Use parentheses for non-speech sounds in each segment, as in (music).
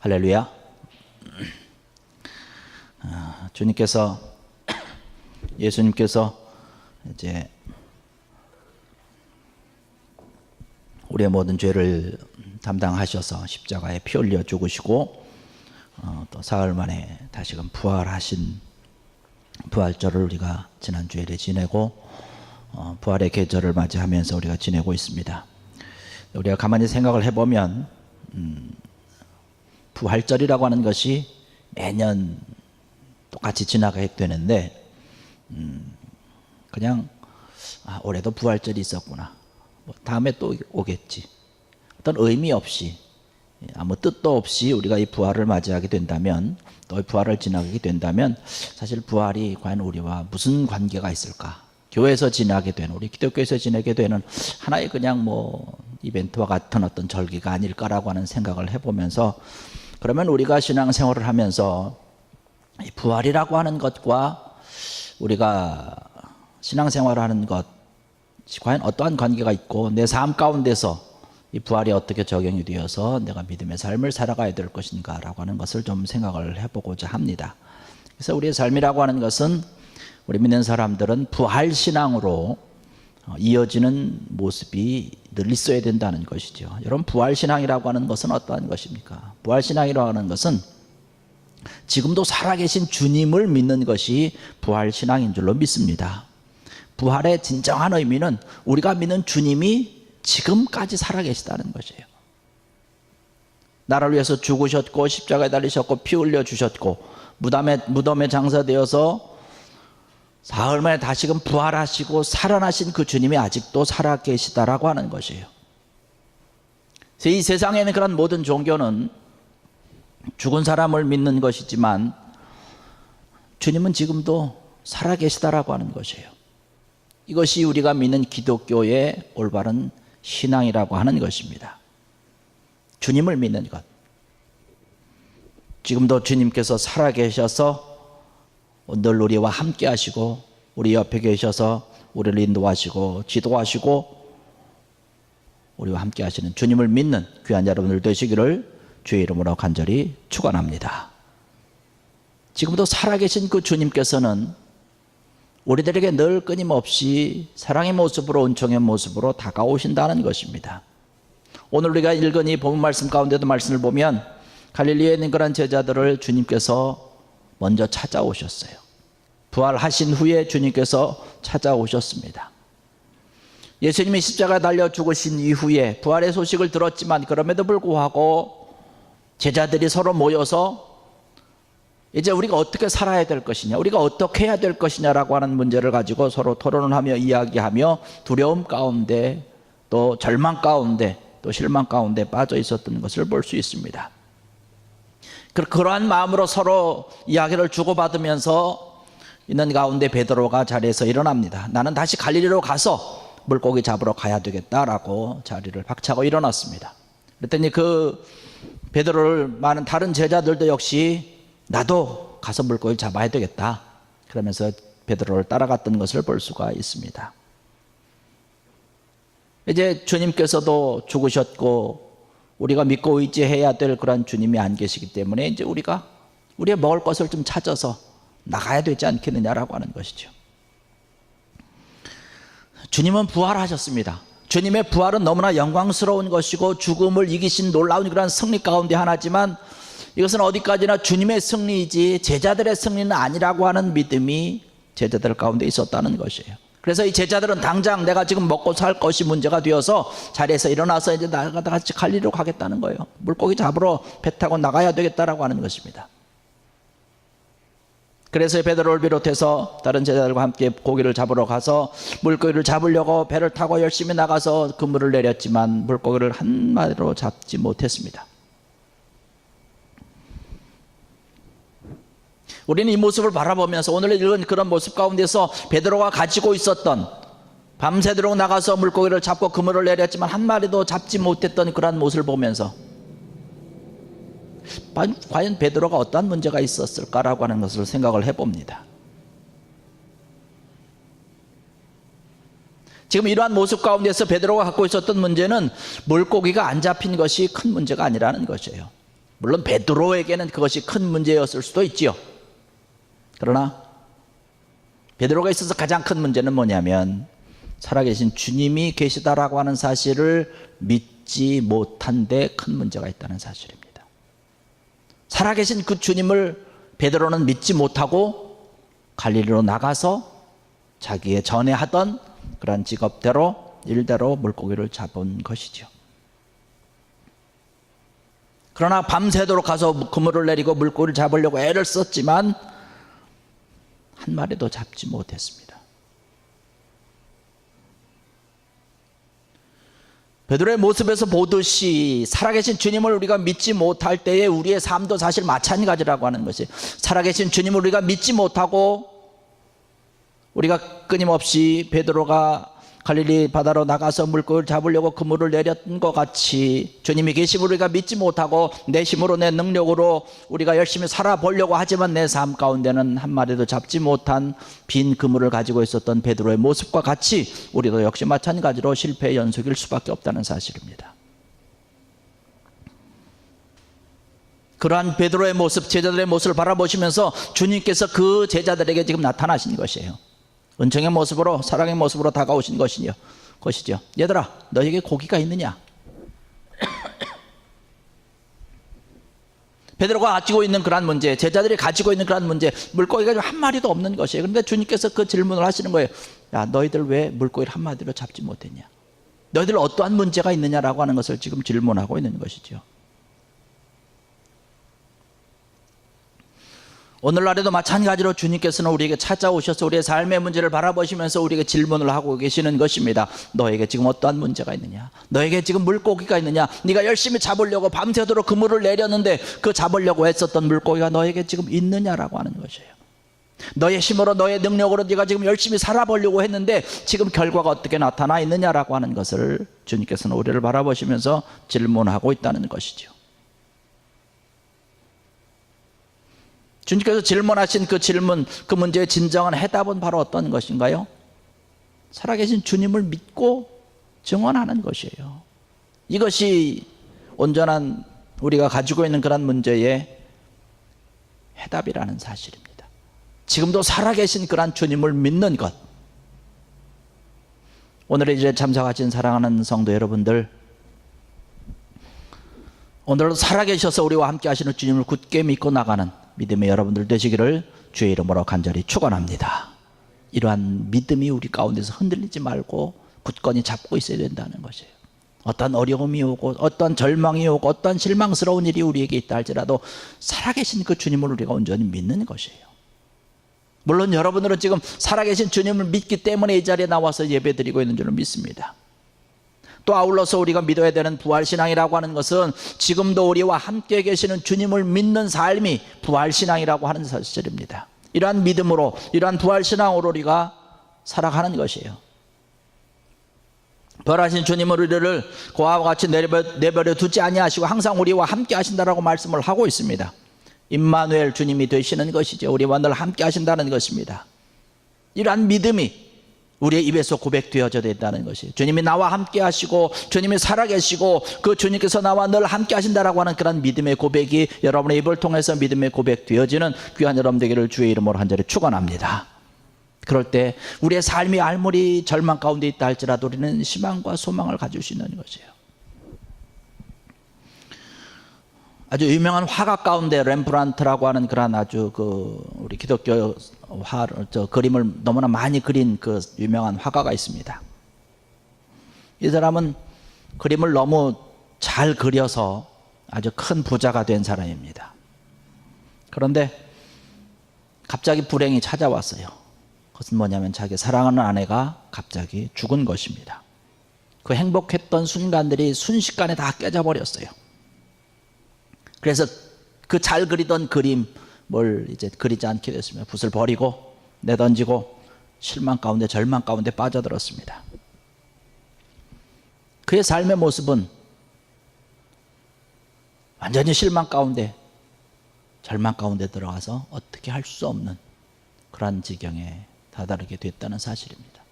할렐루야. 아, 주님께서 예수님께서 이제 우리의 모든 죄를 담당하셔서 십자가에 피 흘려 죽으시고 어, 또 사흘 만에 다시금 부활하신 부활절을 우리가 지난 주일에 지내고 어, 부활의 계절을 맞이하면서 우리가 지내고 있습니다. 우리가 가만히 생각을 해보면 음, 부활절이라고 하는 것이 매년 똑같이 지나가게 되는데 음, 그냥 아, 올해도 부활절이 있었구나. 뭐 다음에 또 오겠지. 어떤 의미 없이 아무 뜻도 없이 우리가 이 부활을 맞이하게 된다면 또 이 부활을 지나가게 된다면 사실 부활이 과연 우리와 무슨 관계가 있을까? 교회에서 지나게 되는 우리 기독교에서 지내게 되는 하나의 그냥 뭐 이벤트와 같은 어떤 절기가 아닐까라고 하는 생각을 해보면서 그러면 우리가 신앙생활을 하면서 이 부활이라고 하는 것과 우리가 신앙생활을 하는 것 과연 어떠한 관계가 있고 내 삶 가운데서 이 부활이 어떻게 적용이 되어서 내가 믿음의 삶을 살아가야 될 것인가라고 하는 것을 좀 생각을 해보고자 합니다. 그래서 우리의 삶이라고 하는 것은 우리 믿는 사람들은 부활 신앙으로 어, 이어지는 모습이 늘 있어야 된다는 것이죠. 여러분 부활 신앙이라고 하는 것은 어떠한 것입니까? 부활 신앙이라고 하는 것은 지금도 살아계신 주님을 믿는 것이 부활 신앙인 줄로 믿습니다. 부활의 진정한 의미는 우리가 믿는 주님이 지금까지 살아계시다는 것이에요. 나를 위해서 죽으셨고 십자가에 달리셨고 피 흘려 주셨고 무덤에 무덤에 장사되어서 사흘 만에 다시금 부활하시고 살아나신 그 주님이 아직도 살아계시다라고 하는 것이에요. 이 세상에 는 그런 모든 종교는 죽은 사람을 믿는 것이지만 주님은 지금도 살아계시다라고 하는 것이에요. 이것이 우리가 믿는 기독교의 올바른 신앙이라고 하는 것입니다. 주님을 믿는 것. 지금도 주님께서 살아계셔서 늘 우리와 함께 하시고 우리 옆에 계셔서 우리를 인도하시고 지도하시고 우리와 함께 하시는 주님을 믿는 귀한 여러분들 되시기를 주의 이름으로 간절히 축원합니다. 지금도 살아계신 그 주님께서는 우리들에게 늘 끊임없이 사랑의 모습으로 은총의 모습으로 다가오신다는 것입니다. 오늘 우리가 읽은 이 본문 말씀 가운데도 말씀을 보면 갈릴리에 있는 그런 제자들을 주님께서 먼저 찾아오셨어요. 부활하신 후에 주님께서 찾아오셨습니다. 예수님이 십자가 달려 죽으신 이후에 부활의 소식을 들었지만 그럼에도 불구하고 제자들이 서로 모여서 이제 우리가 어떻게 살아야 될 것이냐, 우리가 어떻게 해야 될 것이냐라고 하는 문제를 가지고 서로 토론을 하며 이야기하며 두려움 가운데 또 절망 가운데 또 실망 가운데 빠져 있었던 것을 볼 수 있습니다. 그러한 마음으로 서로 이야기를 주고받으면서 있는 가운데 베드로가 자리에서 일어납니다. 나는 다시 갈릴리로 가서 물고기 잡으러 가야 되겠다라고 자리를 박차고 일어났습니다. 그랬더니 그 베드로를 많은 다른 제자들도 역시 나도 가서 물고기를 잡아야 되겠다. 그러면서 베드로를 따라갔던 것을 볼 수가 있습니다. 이제 주님께서도 죽으셨고 우리가 믿고 의지해야 될 그런 주님이 안 계시기 때문에 이제 우리가 우리의 먹을 것을 좀 찾아서 나가야 되지 않겠느냐라고 하는 것이죠. 주님은 부활하셨습니다. 주님의 부활은 너무나 영광스러운 것이고 죽음을 이기신 놀라운 그런 승리 가운데 하나지만 이것은 어디까지나 주님의 승리이지 제자들의 승리는 아니라고 하는 믿음이 제자들 가운데 있었다는 것이에요. 그래서 이 제자들은 당장 내가 지금 먹고 살 것이 문제가 되어서 자리에서 일어나서 이제 나가다 같이 갈리로 가겠다는 거예요. 물고기 잡으러 배 타고 나가야 되겠다라고 하는 것입니다. 그래서 베드로를 비롯해서 다른 제자들과 함께 고기를 잡으러 가서 물고기를 잡으려고 배를 타고 열심히 나가서 그물을 내렸지만 물고기를 한 마리로 잡지 못했습니다. 우리는 이 모습을 바라보면서 오늘 읽은 그런 모습 가운데서 베드로가 가지고 있었던 밤새도록 나가서 물고기를 잡고 그물을 내렸지만 한 마리도 잡지 못했던 그런 모습을 보면서 과연 베드로가 어떠한 문제가 있었을까라고 하는 것을 생각을 해봅니다. 지금 이러한 모습 가운데서 베드로가 갖고 있었던 문제는 물고기가 안 잡힌 것이 큰 문제가 아니라는 것이에요. 물론 베드로에게는 그것이 큰 문제였을 수도 있지요. 그러나 베드로가 있어서 가장 큰 문제는 뭐냐면 살아계신 주님이 계시다라고 하는 사실을 믿지 못한 데 큰 문제가 있다는 사실입니다. 살아계신 그 주님을 베드로는 믿지 못하고 갈릴리로 나가서 자기의 전에 하던 그런 직업대로 일대로 물고기를 잡은 것이죠. 그러나 밤새도록 가서 그물을 내리고 물고기를 잡으려고 애를 썼지만 한 마리도 잡지 못했습니다. 베드로의 모습에서 보듯이 살아계신 주님을 우리가 믿지 못할 때에 우리의 삶도 사실 마찬가지라고 하는 것이 살아계신 주님을 우리가 믿지 못하고 우리가 끊임없이 베드로가 갈릴리 바다로 나가서 물고기를 잡으려고 그물을 내렸던 것 같이 주님이 계심을 우리가 믿지 못하고 내 힘으로 내 능력으로 우리가 열심히 살아보려고 하지만 내 삶 가운데는 한 마리도 잡지 못한 빈 그물을 가지고 있었던 베드로의 모습과 같이 우리도 역시 마찬가지로 실패의 연속일 수밖에 없다는 사실입니다. 그러한 베드로의 모습, 제자들의 모습을 바라보시면서 주님께서 그 제자들에게 지금 나타나신 것이에요. 은총의 모습으로 사랑의 모습으로 다가오신 것이요 것이죠. 얘들아, 너에게 고기가 있느냐? (coughs) 베드로가 가지고 있는 그러한 문제, 제자들이 가지고 있는 그러한 문제, 물고기가 한 마리도 없는 것이에요. 그런데 주님께서 그 질문을 하시는 거예요. 야, 너희들 왜 물고기를 한 마리로 잡지 못했냐? 너희들 어떠한 문제가 있느냐라고 하는 것을 지금 질문하고 있는 것이죠. 오늘날에도 마찬가지로 주님께서는 우리에게 찾아오셔서 우리의 삶의 문제를 바라보시면서 우리에게 질문을 하고 계시는 것입니다. 너에게 지금 어떠한 문제가 있느냐? 너에게 지금 물고기가 있느냐? 네가 열심히 잡으려고 밤새도록 그물을 내렸는데 그 잡으려고 했었던 물고기가 너에게 지금 있느냐라고 하는 것이에요. 너의 힘으로 너의 능력으로 네가 지금 열심히 살아보려고 했는데 지금 결과가 어떻게 나타나 있느냐라고 하는 것을 주님께서는 우리를 바라보시면서 질문하고 있다는 것이죠. 주님께서 질문하신 그 질문, 그 문제의 진정한 해답은 바로 어떤 것인가요? 살아계신 주님을 믿고 증언하는 것이에요. 이것이 온전한 우리가 가지고 있는 그런 문제의 해답이라는 사실입니다. 지금도 살아계신 그런 주님을 믿는 것. 오늘의 일에 참석하신 사랑하는 성도 여러분들, 오늘도 살아계셔서 우리와 함께 하시는 주님을 굳게 믿고 나가는 믿음의 여러분들 되시기를 주의 이름으로 간절히 축원합니다. 이러한 믿음이 우리 가운데서 흔들리지 말고 굳건히 잡고 있어야 된다는 것이에요. 어떤 어려움이 오고 어떤 절망이 오고 어떤 실망스러운 일이 우리에게 있다 할지라도 살아계신 그 주님을 우리가 온전히 믿는 것이에요. 물론 여러분들은 지금 살아계신 주님을 믿기 때문에 이 자리에 나와서 예배드리고 있는 줄을 믿습니다. 또 아울러서 우리가 믿어야 되는 부활신앙이라고 하는 것은 지금도 우리와 함께 계시는 주님을 믿는 삶이 부활신앙이라고 하는 사실입니다. 이러한 믿음으로, 이러한 부활신앙으로 우리가 살아가는 것이에요. 벌하신 주님은 우리를 고아와 같이 내버려 두지 아니하시고 항상 우리와 함께 하신다라고 말씀을 하고 있습니다. 임마누엘 주님이 되시는 것이죠. 우리와 늘 함께 하신다는 것입니다. 이러한 믿음이 우리의 입에서 고백되어져 된다는 것이 주님이 나와 함께 하시고 주님이 살아계시고 그 주님께서 나와 늘 함께 하신다라고 하는 그런 믿음의 고백이 여러분의 입을 통해서 믿음의 고백되어지는 귀한 여러분 되기를 주의 이름으로 한자리 축원합니다. 그럴 때 우리의 삶이 알무리 절망 가운데 있다 할지라도 우리는 희망과 소망을 가질 수 있는 것이에요. 아주 유명한 화가 가운데 렘브란트라고 하는 그런 아주 그 우리 기독교 화, 저 그림을 너무나 많이 그린 그 유명한 화가가 있습니다. 이 사람은 그림을 너무 잘 그려서 아주 큰 부자가 된 사람입니다. 그런데 갑자기 불행이 찾아왔어요. 그것은 뭐냐면 자기 사랑하는 아내가 갑자기 죽은 것입니다. 그 행복했던 순간들이 순식간에 다 깨져버렸어요. 그래서 그 잘 그리던 그림, 뭘 이제 그리지 않게 됐습니다. 붓을 버리고 내던지고 실망 가운데 절망 가운데 빠져들었습니다. 그의 삶의 모습은 완전히 실망 가운데 절망 가운데 들어가서 어떻게 할 수 없는 그러한 지경에 다다르게 됐다는 사실입니다.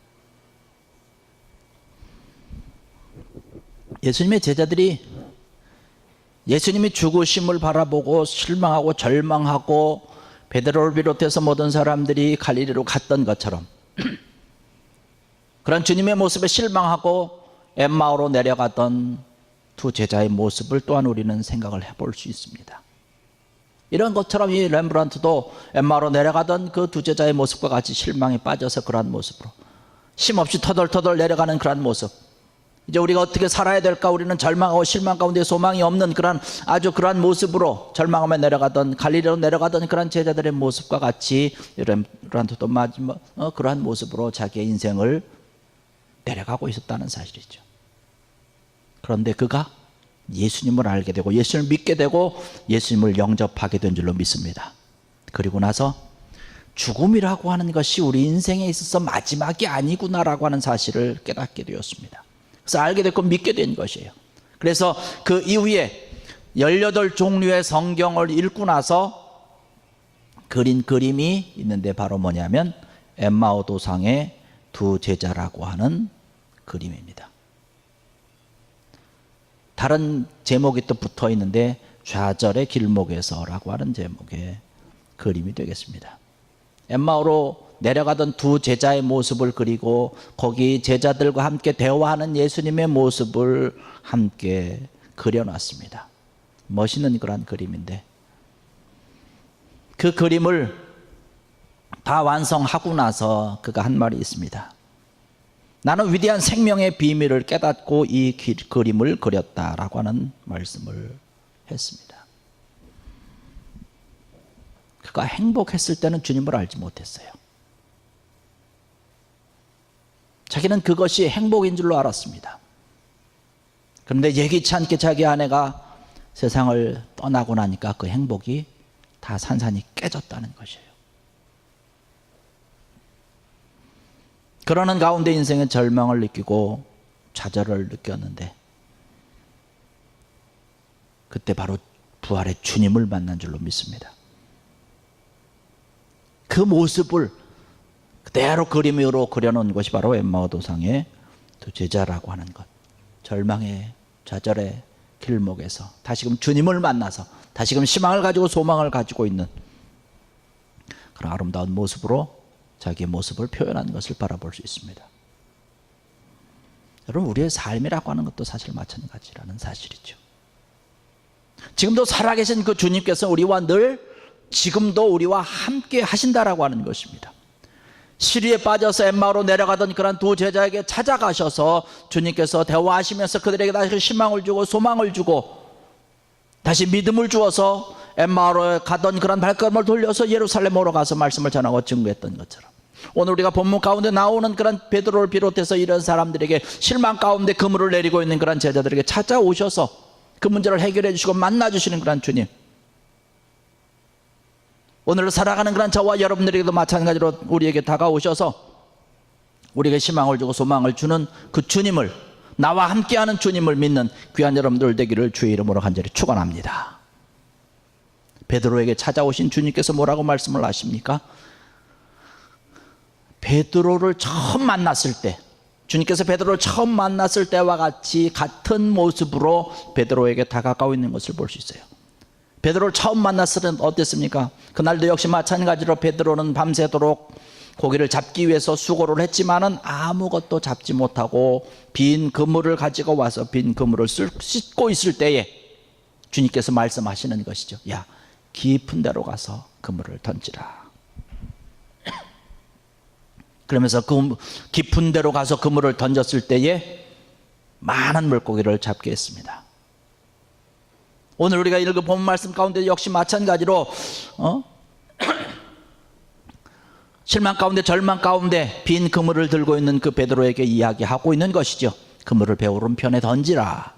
예수님의 제자들이 예수님이 죽으심을 바라보고 실망하고 절망하고 베드로를 비롯해서 모든 사람들이 갈릴리로 갔던 것처럼 그런 주님의 모습에 실망하고 엠마오로 내려갔던 두 제자의 모습을 또한 우리는 생각을 해볼 수 있습니다. 이런 것처럼 이 렘브란트도 엠마로 내려가던 그 두 제자의 모습과 같이 실망에 빠져서 그러한 모습으로 힘없이 터덜터덜 내려가는 그러한 모습 이제 우리가 어떻게 살아야 될까 우리는 절망하고 실망 가운데 소망이 없는 그러한 아주 그러한 모습으로 절망하며 내려가던 갈릴리로 내려가던 그러한 제자들의 모습과 같이 렘브란트도 마지막 어, 그러한 모습으로 자기의 인생을 내려가고 있었다는 사실이죠. 그런데 그가 예수님을 알게 되고 예수님을 믿게 되고 예수님을 영접하게 된 줄로 믿습니다. 그리고 나서 죽음이라고 하는 것이 우리 인생에 있어서 마지막이 아니구나라고 하는 사실을 깨닫게 되었습니다. 그래서 알게 됐고 믿게 된 것이에요. 그래서 그 이후에 18 종류의 성경을 읽고 나서 그린 그림이 있는데 바로 뭐냐면 엠마오 도상의 두 제자라고 하는 그림입니다. 다른 제목이 또 붙어 있는데 좌절의 길목에서라고 하는 제목의 그림이 되겠습니다. 엠마오로 내려가던 두 제자의 모습을 그리고 거기 제자들과 함께 대화하는 예수님의 모습을 함께 그려놨습니다. 멋있는 그런 그림인데 그 그림을 다 완성하고 나서 그가 한 말이 있습니다. 나는 위대한 생명의 비밀을 깨닫고 이 기, 그림을 그렸다라고 하는 말씀을 했습니다. 그가 행복했을 때는 주님을 알지 못했어요. 자기는 그것이 행복인 줄로 알았습니다. 그런데 예기치 않게 자기 아내가 세상을 떠나고 나니까 그 행복이 다 산산이 깨졌다는 것이에요. 그러는 가운데 인생의 절망을 느끼고 좌절을 느꼈는데 그때 바로 부활의 주님을 만난 줄로 믿습니다. 그 모습을 그대로 그림으로 그려놓은 것이 바로 엠마오 도상의 두 제자라고 하는 것. 절망의 좌절의 길목에서 다시금 주님을 만나서 다시금 희망을 가지고 소망을 가지고 있는 그런 아름다운 모습으로 자기의 모습을 표현한 것을 바라볼 수 있습니다. 여러분 우리의 삶이라고 하는 것도 사실 마찬가지라는 사실이죠. 지금도 살아계신 그 주님께서 우리와 늘 지금도 우리와 함께 하신다라고 하는 것입니다. 시리에 빠져서 엠마로 내려가던 그런 두 제자에게 찾아가셔서 주님께서 대화하시면서 그들에게 다시 희망을 주고 소망을 주고 다시 믿음을 주어서 엠마로 가던 그런 발걸음을 돌려서 예루살렘으로 가서 말씀을 전하고 증거했던 것처럼 오늘 우리가 본문 가운데 나오는 그런 베드로를 비롯해서 이런 사람들에게 실망 가운데 그물을 내리고 있는 그런 제자들에게 찾아오셔서 그 문제를 해결해 주시고 만나 주시는 그런 주님 오늘 살아가는 그런 저와 여러분들에게도 마찬가지로 우리에게 다가오셔서 우리에게 희망을 주고 소망을 주는 그 주님을 나와 함께하는 주님을 믿는 귀한 여러분들 되기를 주의 이름으로 간절히 축원합니다. 베드로에게 찾아오신 주님께서 뭐라고 말씀을 하십니까? 베드로를 처음 만났을 때 주님께서 베드로를 처음 만났을 때와 같이 같은 모습으로 베드로에게 다가가고 있는 것을 볼 수 있어요. 베드로를 처음 만났을 때는 어땠습니까? 그날도 역시 마찬가지로 베드로는 밤새도록 고기를 잡기 위해서 수고를 했지만은 아무것도 잡지 못하고 빈 그물을 가지고 와서 빈 그물을 씻고 있을 때에 주님께서 말씀하시는 것이죠. 야, 깊은 데로 가서 그물을 던지라. 그러면서 그 깊은 데로 가서 그물을 던졌을 때에 많은 물고기를 잡게 했습니다. 오늘 우리가 읽은 본 말씀 가운데 역시 마찬가지로 어? (clears throat) 실망 가운데 절망 가운데 빈 그물을 들고 있는 그 베드로에게 이야기하고 있는 것이죠. 그물을 배 오른 편에 던지라.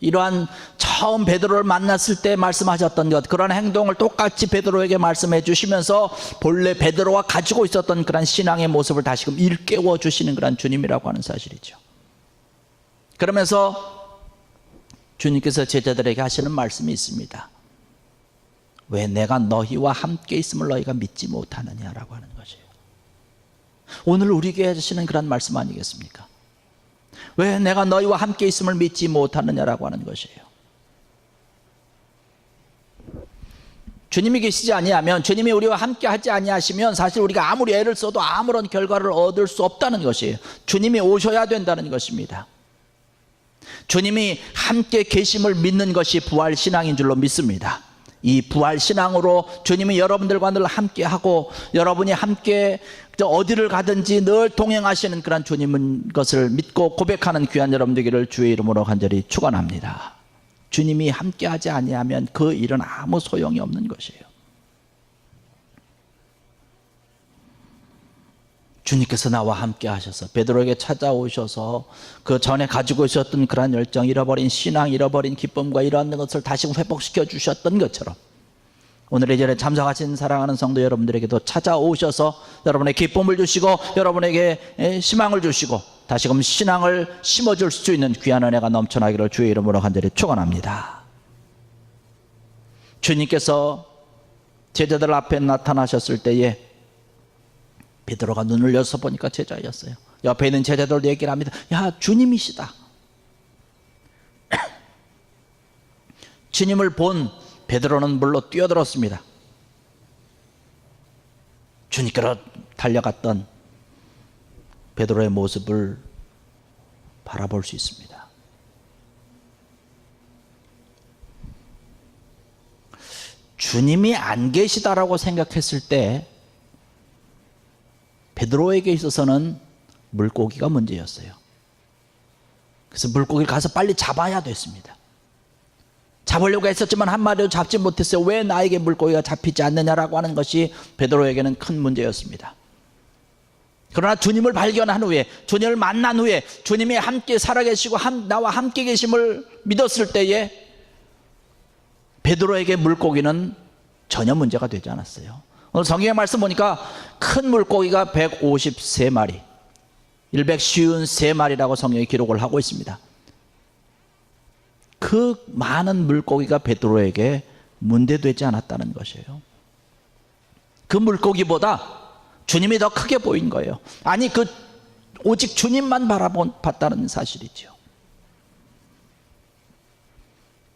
이러한 처음 베드로를 만났을 때 말씀하셨던 것 그런 행동을 똑같이 베드로에게 말씀해 주시면서 본래 베드로가 가지고 있었던 그런 신앙의 모습을 다시금 일깨워 주시는 그런 주님이라고 하는 사실이죠. 그러면서 주님께서 제자들에게 하시는 말씀이 있습니다. 왜 내가 너희와 함께 있음을 너희가 믿지 못하느냐라고 하는 것이에요. 오늘 우리에게 해주시는 그런 말씀 아니겠습니까? 왜 내가 너희와 함께 있음을 믿지 못하느냐라고 하는 것이에요. 주님이 계시지 아니하면 주님이 우리와 함께 하지 아니하시면 사실 우리가 아무리 애를 써도 아무런 결과를 얻을 수 없다는 것이에요. 주님이 오셔야 된다는 것입니다. 주님이 함께 계심을 믿는 것이 부활 신앙인 줄로 믿습니다. 이 부활 신앙으로 주님이 여러분들과 늘 함께 하고 여러분이 함께 어디를 가든지 늘 동행하시는 그런 주님인 것을 믿고 고백하는 귀한 여러분 되기를 주의 이름으로 간절히 축원합니다. 주님이 함께 하지 아니하면 그 일은 아무 소용이 없는 것이에요. 주님께서 나와 함께 하셔서 베드로에게 찾아오셔서 그 전에 가지고 있었던 그러한 열정, 잃어버린 신앙, 잃어버린 기쁨과 이러한 것을 다시 회복시켜 주셨던 것처럼 오늘 이 자리에 참석하신 사랑하는 성도 여러분들에게도 찾아오셔서 여러분의 기쁨을 주시고 여러분에게 희망을 주시고 다시금 신앙을 심어줄 수 있는 귀한 은혜가 넘쳐나기를 주의 이름으로 간절히 축원합니다. 주님께서 제자들 앞에 나타나셨을 때에 베드로가 눈을 열서 보니까 제자였어요. 옆에 있는 제자들도 얘기를 합니다. 야, 주님이시다. (clears throat) 주님을 본 베드로는 물로 뛰어들었습니다. 주님께로 달려갔던 베드로의 모습을 바라볼 수 있습니다. 주님이 안 계시다라고 생각했을 때 베드로에게 있어서는 물고기가 문제였어요. 그래서 물고기를 가서 빨리 잡아야 됐습니다. 잡으려고 했었지만 한 마리도 잡지 못했어요. 왜 나에게 물고기가 잡히지 않느냐라고 하는 것이 베드로에게는 큰 문제였습니다. 그러나 주님을 발견한 후에 주님을 만난 후에 주님이 함께 살아계시고 함, 나와 함께 계심을 믿었을 때에 베드로에게 물고기는 전혀 문제가 되지 않았어요. 오늘 성경의 말씀 보니까 큰 물고기가 153마리, 153마리라고 성경이 기록을 하고 있습니다. 그 많은 물고기가 베드로에게 문제되지 않았다는 것이에요. 그 물고기보다 주님이 더 크게 보인 거예요. 아니 그 오직 주님만 바라봤다는 사실이죠.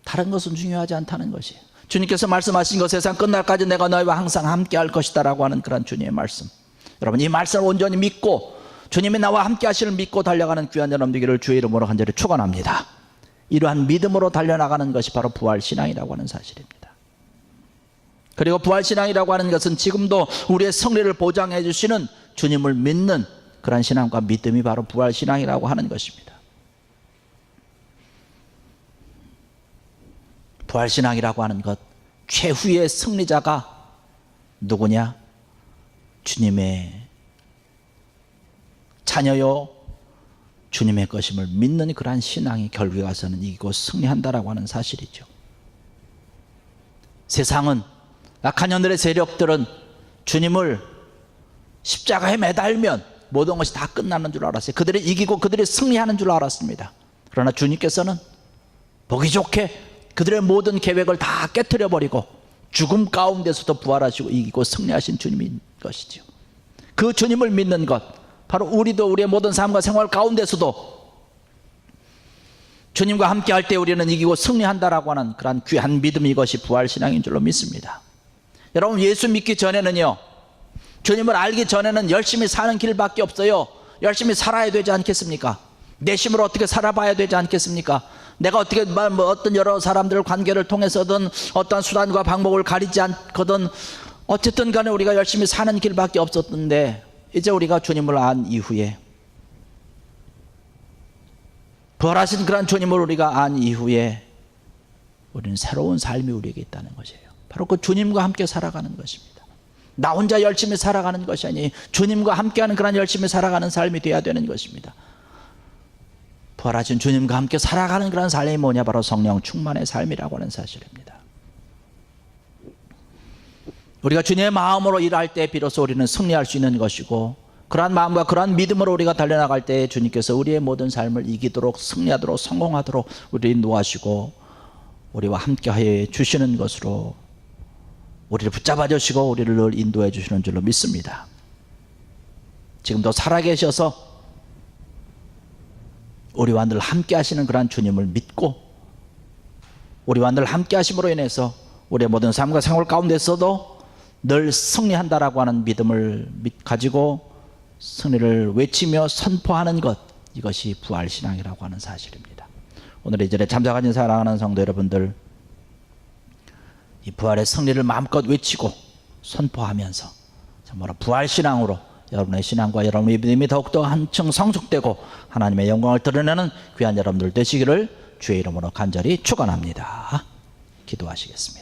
다른 것은 중요하지 않다는 것이에요. 주님께서 말씀하신 것 세상 끝날까지 내가 너희와 항상 함께 할 것이다 라고 하는 그런 주님의 말씀. 여러분 이 말씀을 온전히 믿고 주님이 나와 함께 하시를 믿고 달려가는 귀한 여러분 되기를 주의 이름으로 간절히 축원합니다. 이러한 믿음으로 달려나가는 것이 바로 부활 신앙이라고 하는 사실입니다. 그리고 부활 신앙이라고 하는 것은 지금도 우리의 성리를 보장해 주시는 주님을 믿는 그러한 신앙과 믿음이 바로 부활 신앙이라고 하는 것입니다. 부활 신앙이라고 하는 것 최후의 승리자가 누구냐? 주님의 자녀요 주님의 것임을 믿는 그러한 신앙이 결국에 가서는 이기고 승리한다라고 하는 사실이죠. 세상은 악한 년들의 세력들은 주님을 십자가에 매달면 모든 것이 다 끝나는 줄 알았어요. 그들이 이기고 그들이 승리하는 줄 알았습니다. 그러나 주님께서는 보기 좋게 그들의 모든 계획을 다 깨뜨려 버리고 죽음 가운데서도 부활하시고 이기고 승리하신 주님인 것이죠. 그 주님을 믿는 것, 바로 우리도 우리의 모든 삶과 생활 가운데서도 주님과 함께 할 때 우리는 이기고 승리한다라고 하는 그러한 귀한 믿음 이것이 부활 신앙인 줄로 믿습니다. 여러분 예수 믿기 전에는요. 주님을 알기 전에는 열심히 사는 길밖에 없어요. 열심히 살아야 되지 않겠습니까? 내심을 어떻게 살아봐야 되지 않겠습니까? 내가 어떻게 뭐 어떤 여러 사람들 관계를 통해서든 어떤 수단과 방법을 가리지 않거든 어쨌든 간에 우리가 열심히 사는 길밖에 없었던데 이제 우리가 주님을 안 이후에 부활하신 그런 주님을 우리가 안 이후에 우리는 새로운 삶이 우리에게 있다는 것이에요. 바로 그 주님과 함께 살아가는 것입니다. 나 혼자 열심히 살아가는 것이 아니 주님과 함께하는 그런 열심히 살아가는 삶이 되어야 되는 것입니다. 부활하신 주님과 함께 살아가는 그런 삶이 뭐냐 바로 성령 충만의 삶이라고 하는 사실입니다. 우리가 주님의 마음으로 일할 때 비로소 우리는 승리할 수 있는 것이고 그러한 마음과 그러한 믿음으로 우리가 달려나갈 때 주님께서 우리의 모든 삶을 이기도록 승리하도록 성공하도록 우리를 인도하시고 우리와 함께하여 주시는 것으로 우리를 붙잡아 주시고 우리를 늘 인도해 주시는 줄로 믿습니다. 지금도 살아계셔서 우리와 늘 함께 하시는 그러한 주님을 믿고 우리와 늘 함께 하심으로 인해서 우리의 모든 삶과 생활 가운데서도 늘 승리한다라고 하는 믿음을 믿- 가지고 승리를 외치며 선포하는 것 이것이 부활 신앙이라고 하는 사실입니다. 오늘 이 절에 참사 가진 사랑하는 성도 여러분들 이 부활의 승리를 마음껏 외치고 선포하면서 정말 부활 신앙으로 여러분의 신앙과 여러분의 믿음이 더욱더 한층 성숙되고 하나님의 영광을 드러내는 귀한 여러분들 되시기를 주의 이름으로 간절히 축원합니다. 기도하시겠습니다.